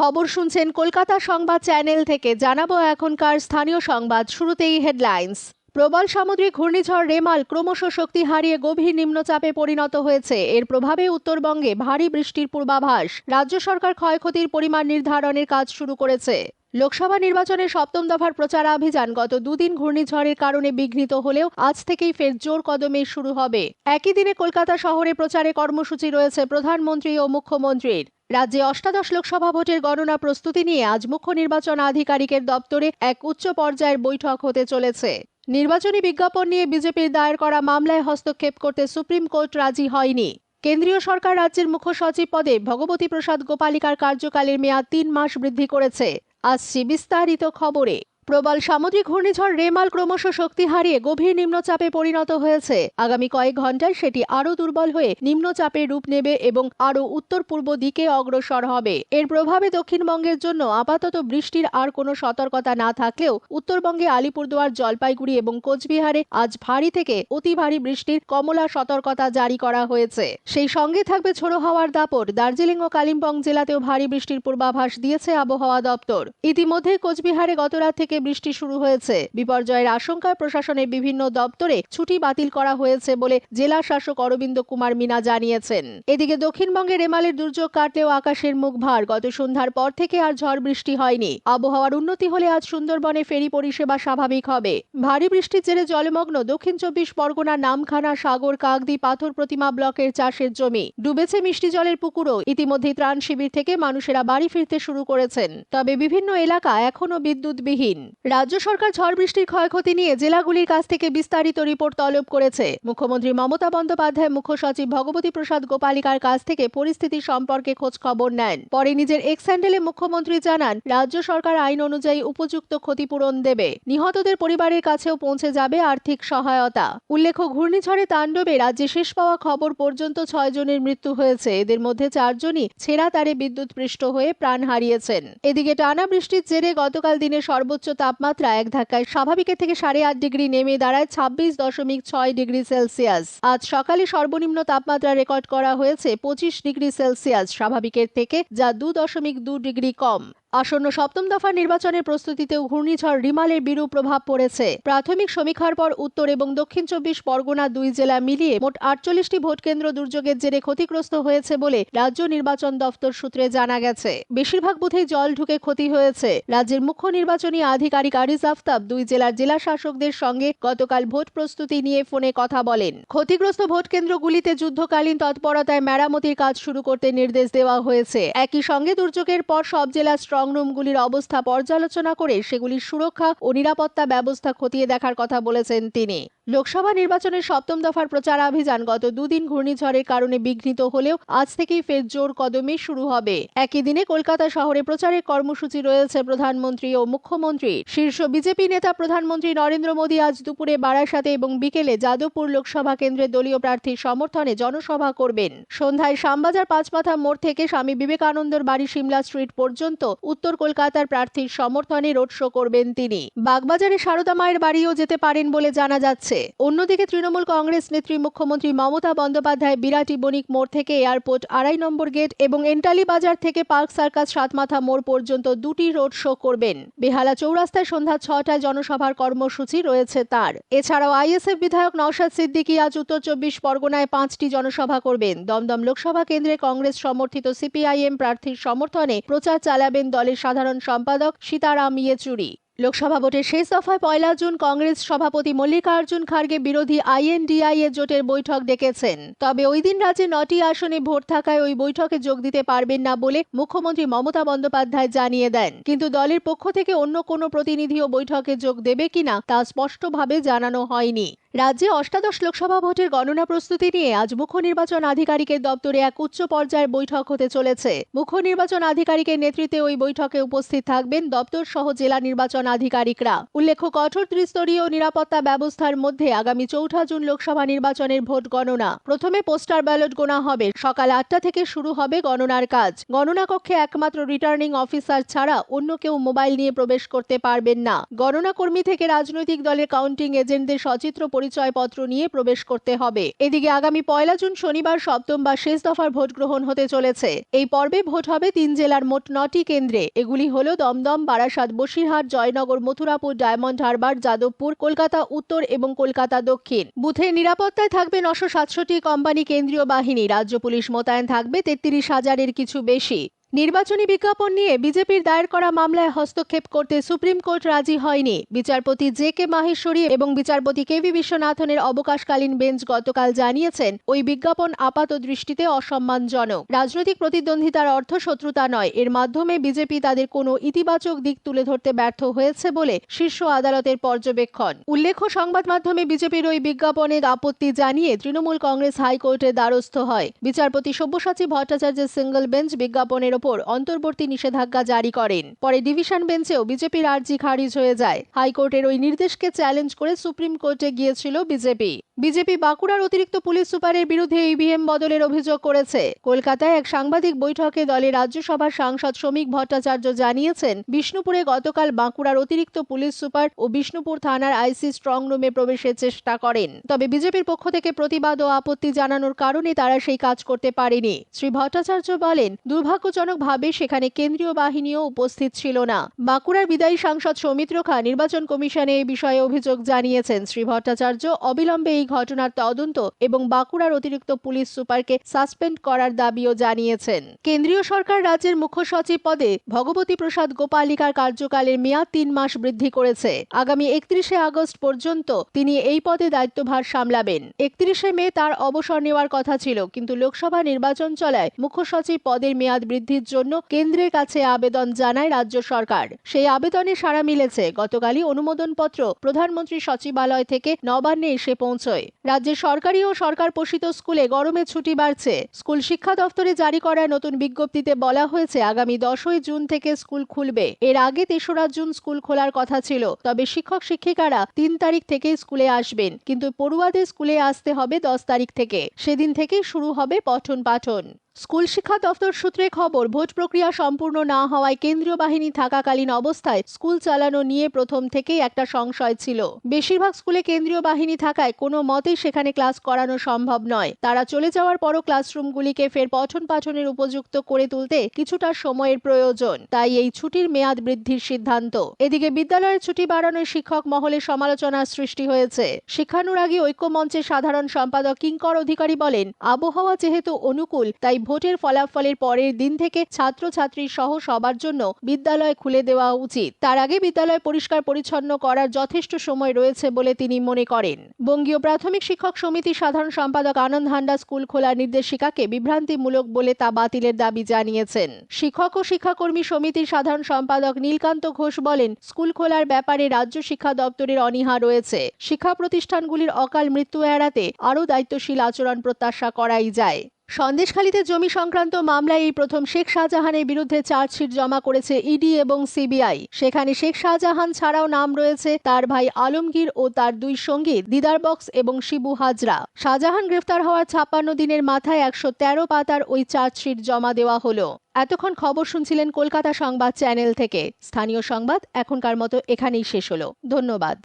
খবর শুনছেন কলকাতা সংবাদ চ্যানেল থেকে। জানাব এখনকার স্থানীয় সংবাদ, শুরুতেই হেডলাইন্স। প্রবল সামুদ্রিক ঘূর্ণিঝড় রেমাল ক্রমশ শক্তি হারিয়ে গভীর নিম্নচাপে পরিণত হয়েছে। এর প্রভাবে উত্তরবঙ্গে ভারী বৃষ্টির পূর্বাভাস। রাজ্য সরকার ক্ষয়ক্ষতির পরিমাণ নির্ধারণের কাজ শুরু করেছে। লোকসভা নির্বাচনের সপ্তম দফার প্রচারাভিযান গত দুদিন ঘূর্ণিঝড়ের কারণে বিঘ্নিত হলেও আজ থেকেই ফের জোর কদমে শুরু হবে। একই দিনে কলকাতা শহরে প্রচারে কর্মসূচি রয়েছে প্রধানমন্ত্রী ও মুখ্যমন্ত্রীর। রাজ্যে অষ্টাদশ লোকসভা ভোটের গণনা প্রস্তুতি নিয়ে আজ মুখ্য নির্বাচন আধিকারিকের দপ্তরে এক উচ্চ পর্যায়ের বৈঠক হতে চলেছে। নির্বাচনী বিজ্ঞাপন নিয়ে বিজেপির দায়ের করা মামলায় হস্তক্ষেপ করতে সুপ্রিম কোর্ট রাজি হয়নি। কেন্দ্রীয় সরকার রাজ্যের মুখ্য সচিব পদে ভগবতী প্রসাদ গোপালিকার কার্যকালের মেয়াদ তিন মাস বৃদ্ধি করেছে। আসছি বিস্তারিত খবরে। প্রবল সামুদ্রিক ঘূর্ণিঝড় রেমাল ক্রমশ শক্তি হারিয়ে গভীর নিম্নচাপে পরিণত হয়েছে। আগামী কয়েক ঘন্টায় সেটি আরও দুর্বল হয়ে নিম্নচাপে রূপ নেবে এবং আরও উত্তর পূর্ব দিকে অগ্রসর হবে। এর প্রভাবে দক্ষিণবঙ্গের জন্য আপাতত বৃষ্টির আর কোনো সতর্কতা না থাকলেও উত্তরবঙ্গে আলিপুরদুয়ার, জলপাইগুড়ি এবং কোচবিহারে আজ ভারী থেকে অতি ভারী বৃষ্টির কমলা সতর্কতা জারি করা হয়েছে। সেই সঙ্গে থাকবে ছোড়ো হাওয়ার দাপট। দার্জিলিং ও কালিম্পং জেলাতেও ভারী বৃষ্টির পূর্বাভাস দিয়েছে আবহাওয়া দপ্তর। ইতিমধ্যে কোচবিহারে গতরাত থেকে বৃষ্টি শুরু হয়েছে। বিপর্যয়ের আশঙ্কায় প্রশাসনের বিভিন্ন দপ্তরে ছুটি বাতিল করা হয়েছে বলে জেলা শাসক অরবিন্দ কুমার মিনা জানিয়েছেন। এদিকে দক্ষিণবঙ্গে রেমালের দুর্যোগ কাটলেও আকাশের মুখ ভার। গত সন্ধ্যার পর থেকে আর ঝড় বৃষ্টি হয়নি। আবহাওয়ার উন্নতি হলে আজ সুন্দরবনে ফেরি পরিষেবা স্বাভাবিক হবে। ভারী বৃষ্টির জেরে জলমগ্ন দক্ষিণ চব্বিশ পরগনার নামখানা, সাগর কাকদি পাথর প্রতিমা ব্লকের চাষের জমি। ডুবেছে মিষ্টি জলের পুকুরও। ইতিমধ্যে ত্রাণ শিবির থেকে মানুষেরা বাড়ি ফিরতে শুরু করেছেন। তবে বিভিন্ন এলাকা এখনও বিদ্যুৎবিহীন। রাজ্য সরকার ঝড় বৃষ্টির ক্ষয়ক্ষতি নিয়ে জেলাগুলির কাছ থেকে বিস্তারিত রিপোর্ট তলব করেছে। মুখ্যমন্ত্রী মমতা বন্দ্যোপাধ্যায়, মুখ্য সচিব ভগবতী প্রসাদ গোপালিকার কাছ থেকে পরিস্থিতি সম্পর্কে খোঁজ খবর নেন। পরে নিজের এক্স হ্যান্ডেলে মুখ্যমন্ত্রী জানান, রাজ্য সরকার আইন অনুযায়ী উপযুক্ত ক্ষতিপূরণ দেবে। নিহতদের পরিবারের কাছেও পৌঁছে যাবে আর্থিক সহায়তা। উল্লেখ্য, ঘূর্ণিঝড়ে তাণ্ডবে রাজ্যে শেষ পাওয়া খবর পর্যন্ত ছয় জনের মৃত্যু হয়েছে। এদের মধ্যে চারজনই ছেঁড়া তারে বিদ্যুৎ পৃষ্ঠ হয়ে প্রাণ হারিয়েছেন। এদিকে টানা বৃষ্টির জেরে গতকাল দিনে সর্বোচ্চ তাপমাত্রা এক ধাক্কায় স্বাভাবিকের থেকে সাড়ে আট ডিগ্রি নেমে দাঁড়ায় ছাব্বিশ দশমিক ছয় ডিগ্রি সেলসিয়াস। আজ সকালে সর্বনিম্ন তাপমাত্রা রেকর্ড করা হয়েছে পঁচিশ ডিগ্রি সেলসিয়াস স্বাভাবিকের থেকে, যা দু দশমিক দু ডিগ্রি কম। আসন্ন সপ্তম দফা নির্বাচনের প্রস্তুতিতেও ঘূর্ণিঝড় রিমালের বিরূপ প্রভাব পড়েছে। প্রাথমিক সমীক্ষার পর উত্তর এবং দক্ষিণ চব্বিশ পরগনা দুই জেলা মিলিয়ে মোট আটচল্লিশটি ভোটকেন্দ্র দুর্যোগের জেরে ক্ষতিগ্রস্ত হয়েছে বলে রাজ্য নির্বাচন দফতর সূত্রে জানা গেছে। বেশিরভাগ বুথেই জল ঢুকে ক্ষতি হয়েছে। রাজ্যের মুখ্য নির্বাচনী আধিকারিক আরিজ আফতাব দুই জেলার জেলা শাসকদের সঙ্গে গতকাল ভোট প্রস্তুতি নিয়ে ফোনে কথা বলেন। ক্ষতিগ্রস্ত ভোট কেন্দ্রগুলিতে যুদ্ধকালীন তৎপরতায় মেরামতির কাজ শুরু করতে নির্দেশ দেওয়া হয়েছে। একই সঙ্গে দুর্যোগের পর সব জেলা স্ট্রং রুমগুলির অবস্থা পর্যালোচনা করে সেগুলির সুরক্ষা ও নিরাপত্তা ব্যবস্থা খতিয়ে দেখার কথা বলেছেন তিনি। লোকসভা নির্বাচনের সপ্তম দফার প্রচারাভিযান গত দুদিন ঘূর্ণিঝড়ের কারণে বিঘ্নিত হলেও আজ থেকেই ফের জোর কদমে শুরু হবে। একই দিনে কলকাতা শহরে প্রচারের কর্মসূচি রয়েছে প্রধানমন্ত্রী ও মুখ্যমন্ত্রী। শীর্ষ বিজেপি নেতা প্রধানমন্ত্রী নরেন্দ্র মোদী আজ দুপুরে বারাসাতে এবং বিকেলে যাদবপুর লোকসভা কেন্দ্রে দলীয় প্রার্থীর সমর্থনে জনসভা করবেন। সন্ধ্যায় শ্যামবাজার পাঁচমাথা মোড় থেকে স্বামী বিবেকানন্দর বাড়ি সিমলা স্ট্রিট পর্যন্ত উত্তর কলকাতার প্রার্থীর সমর্থনে রোড শো করবেন তিনি। বাগবাজারে সারদা মায়ের বাড়িও যেতে পারেন বলে জানা যাচ্ছে। অন্যদিকে তৃণমূল কংগ্রেস নেত্রী মুখ্যমন্ত্রী মমতা বন্দ্যোপাধ্যায় বিরাটি বণিক মোড় থেকে এয়ারপোর্ট আড়াই নম্বর গেট এবং এন্টালি বাজার থেকে পার্ক সার্কাস সাতমাথা মোড় পর্যন্ত দুটি রোড শো করবেন। বেহালা চৌরাস্তায় সন্ধ্যা ছটায় জনসভার কর্মসূচি রয়েছে তার। এছাড়াও আইএসএফ বিধায়ক নওশাদ সিদ্দিকী আজ উত্তর চব্বিশ পরগনায় পাঁচটি জনসভা করবেন। দমদম লোকসভা কেন্দ্রে কংগ্রেস সমর্থিত সিপিআইএম প্রার্থীর সমর্থনে প্রচার চালাবেন দলের সাধারণ সম্পাদক সীতারাম ইয়েচুরি। লোকসভা ভোটের শেষ দফায় পয়লা জুন কংগ্রেস সভাপতি মল্লিকার্জুন খার্গে বিরোধী আইএনডিআই এর জোটের বৈঠক ডেকেছেন। তবে ওই দিন রাজ্যে নটি আসনে ভোট থাকায় ওই বৈঠকে যোগ দিতে পারবেন না বলে মুখ্যমন্ত্রী মমতা বন্দ্যোপাধ্যায় জানিয়ে দেন। কিন্তু দলের পক্ষ থেকে অন্য কোনো প্রতিনিধিও বৈঠকে যোগ দেবে কিনা তা স্পষ্টভাবে জানানো হয়নি। রাজ্যে অষ্টাদশ লোকসভা ভোটের গণনা প্রস্তুতি নিয়ে আজ মুখ্য নির্বাচন আধিকারিকের দপ্তরে এক উচ্চ পর্যায়ের বৈঠক হতে চলেছে। মুখ্য নির্বাচন আধিকারিকের নেতৃত্বে ওই বৈঠকে উপস্থিত থাকবেন দপ্তর সহ জেলা নির্বাচন আধিকারিকরা। উল্লেখ্য, কঠোর ত্রিস্তরীয় নিরাপত্তা ব্যবস্থার মধ্যে আগামী চৌঠা জুন লোকসভা নির্বাচনের ভোট গণনা। প্রথমে পোস্টার ব্যালট গোনা হবে। সকাল আটটা থেকে শুরু হবে গণনার কাজ। গণনা কক্ষে একমাত্র রিটার্নিং অফিসার ছাড়া অন্য কেউ মোবাইল নিয়ে প্রবেশ করতে পারবেন না। গণনা কর্মী থেকে রাজনৈতিক দলের কাউন্টিং এজেন্টদের সচিত্র পরিচয়পত্র নিয়ে প্রবেশ করতে হবে। এদিকে আগামী পয়লা জুন শনিবার সপ্তম বা শেষ দফার ভোট গ্রহণ হতে চলেছে। এই পর্বে ভোট হবে তিন জেলার মোট নটি কেন্দ্রে। এগুলি হল দমদম, বারাসাত, বসিরহাট, জয়নগর, মথুরাপুর, ডায়মন্ড হারবার, যাদবপুর, কলকাতা উত্তর এবং কলকাতা দক্ষিণ। বুথের নিরাপত্তায় থাকবে নশো সাতষট্টি কোম্পানি কেন্দ্রীয় বাহিনী। রাজ্য পুলিশ মোতায়েন থাকবে তেত্রিশ হাজারের কিছু বেশি। নির্বাচনী বিজ্ঞাপন নিয়ে বিজেপির দায়ের করা মামলায় হস্তক্ষেপ করতে সুপ্রিম কোর্ট রাজি হয়নি। বিচারপতি জে কে মাহেশ্বরী এবং বিচারপতি কে ভি বিশ্বনাথনের অবকাশকালীন বেঞ্চ গতকাল জানিয়েছেন, ওই বিজ্ঞাপন আপাত দৃষ্টিতে অসম্মানজনক। রাজনৈতিক প্রতিদ্বন্দ্বিতার অর্থ শত্রুতা নয়, এর মাধ্যমে বিজেপি তাদের কোনো ইতিবাচক দিক তুলে ধরতে ব্যর্থ হয়েছে বলে শীর্ষ আদালতের পর্যবেক্ষণ। উল্লেখ্য, সংবাদ মাধ্যমে বিজেপির ওই বিজ্ঞাপনের আপত্তি জানিয়ে তৃণমূল কংগ্রেস হাইকোর্টের দ্বারস্থ হয়। বিচারপতি সব্যসাচী ভট্টাচার্যের সিঙ্গল বেঞ্চ বিজ্ঞাপনের ওপর অন্তর্বর্তী নিষেধাজ্ঞা জারি করেন। পরে ডিভিশন বেঞ্চেও বিজেপির আর্জি খারিজ হয়ে যায়। হাইকোর্টের ওই নির্দেশকে চ্যালেঞ্জ করে সুপ্রিম কোর্টে গিয়েছিল বিজেপি। বিজেপি বাঁকুড়ার অতিরিক্ত পুলিশ সুপারের বিরুদ্ধে ইভিএম বদলের অভিযোগ করেছে। কলকাতায় এক সাংবাদিক বৈঠকে দলের রাজ্যসভার সাংসদ শ্রমিক ভট্টাচার্য জানিয়েছেন, বিষ্ণুপুরে গতকাল বাঁকুড়ার অতিরিক্ত পুলিশ সুপার ও বিষ্ণুপুর থানার আইসি স্ট্রং রুমে প্রবেশের চেষ্টা করেন। তবে বিজেপির পক্ষ থেকে প্রতিবাদ ও আপত্তি জানানোর কারণে তারা সেই কাজ করতে পারেনি। শ্রী ভট্টাচার্য বলেন, দুর্ভাগ্যজনকভাবে সেখানে কেন্দ্রীয় বাহিনীও উপস্থিত ছিল না। বাঁকুড়ার বিদায়ী সাংসদ সৌমিত্র খা নির্বাচন কমিশনে এই বিষয়ে অভিযোগ জানিয়েছেন। শ্রী ভট্টাচার্য অবিলম্বে এই ঘটনার তদন্ত এবং বাঁকুড়ার অতিরিক্ত পুলিশ সুপারকে সাসপেন্ড করার দাবিও জানিয়েছেন। কেন্দ্রীয় সরকার রাজ্যের মুখ্য সচিব পদে ভগবতী প্রসাদ গোপালিকার কার্যকালের মেয়াদ তিন মাস বৃদ্ধি করেছে। আগামী একত্রিশে আগস্ট পর্যন্ত তিনি এই পদে দায়িত্বভার সামলাবেন। একত্রিশে মে তার অবসর নেওয়ার কথা ছিল, কিন্তু লোকসভা নির্বাচন চলায় মুখ্য সচিব পদের মেয়াদ বৃদ্ধির জন্য কেন্দ্রের কাছে আবেদন জানায় রাজ্য সরকার। সেই আবেদনে সাড়া মিলেছে, গতকালই অনুমোদনপত্র প্রধানমন্ত্রী সচিবালয় থেকে নবান্নে এসে পৌঁছয় রাজ্যের সরকারি ও সরকার পোষিত স্কুলে গরমে ছুটি বাড়ছে। স্কুল শিক্ষা দফতরে জারি করা নতুন বিজ্ঞপ্তিতে বলা হয়েছে, আগামী দশই জুন থেকে স্কুল খুলবে। এর আগে তেসরা জুন স্কুল খোলার কথা ছিল, তবে শিক্ষক শিক্ষিকারা তিন তারিখ থেকে স্কুলে আসবেন। কিন্তু পড়ুয়াদের স্কুলে আসতে হবে দশ তারিখ থেকে। সেদিন থেকেই শুরু হবে পঠন পাঠন। স্কুল শিক্ষা দফতর সূত্রে খবর, ভোট প্রক্রিয়া সম্পূর্ণ না হওয়ায় কেন্দ্রীয় বাহিনী থাকাকালীন অবস্থায় স্কুল চালানো নিয়ে প্রথম থেকেই একটা সংশয় ছিল। বেশিরভাগ স্কুলে কেন্দ্রীয় বাহিনী থাকায় কোনো মতেই সেখানে ক্লাস করানো সম্ভব নয়। তারা চলে যাওয়ার পরও ক্লাসরুমগুলিকে ফের পঠন পাঠনের উপযুক্ত করে তুলতে কিছুটা সময়ের প্রয়োজন। তাই এই ছুটির মেয়াদ বৃদ্ধির সিদ্ধান্ত। এদিকে বিদ্যালয়ের ছুটি বাড়ানোর শিক্ষক মহলে সমালোচনার সৃষ্টি হয়েছে। শিক্ষানুরাগী ঐক্যমঞ্চের সাধারণ সম্পাদক কিঙ্কর অধিকারী বলেন, আবহাওয়া যেহেতু অনুকূল, তাই ভোটের ফলাফলের পরের দিন থেকে ছাত্রছাত্রী সহ সবার জন্য বিদ্যালয় খুলে দেওয়া উচিত। তার আগে বিদ্যালয় পরিষ্কার পরিচ্ছন্ন করার যথেষ্ট সময় রয়েছে বলে তিনি মনে করেন। বঙ্গীয় প্রাথমিক শিক্ষক সমিতি সাধারণ সম্পাদক আনন্দ হান্ডা স্কুল খোলার নির্দেশিকাকে বিভ্রান্তিমূলক বলে তা বাতিলের দাবি জানিয়েছেন। শিক্ষক ও শিক্ষাকর্মী সমিতির সাধারণ সম্পাদক নীলকান্ত ঘোষ বলেন, স্কুল খোলার ব্যাপারে রাজ্য শিক্ষা দপ্তরের অনীহা রয়েছে। শিক্ষা প্রতিষ্ঠানগুলির অকাল মৃত্যু এড়াতে আরও দায়িত্বশীল আচরণ প্রত্যাশা করাই যায়। সন্দেশখালীতে জমি সংক্রান্ত মামলায় এই প্রথম শেখ শাহজাহানের বিরুদ্ধে চার্জশিট জমা করেছে ইডি এবং সিবিআই। সেখানে শেখ শাহজাহান ছাড়াও নাম রয়েছে তার ভাই আলমগীর ও তার দুই সঙ্গী দিদার বক্স এবং শিবু হাজরা। শাহজাহান গ্রেফতার হওয়ার ছাপ্পান্ন দিনের মাথায় একশো তেরো পাতার ওই চার্জশিট জমা দেওয়া হলো। এতক্ষণ খবর শুনছিলেন কলকাতা সংবাদ চ্যানেল থেকে। স্থানীয় সংবাদ এখনকার মতো এখানেই শেষ হলো। ধন্যবাদ।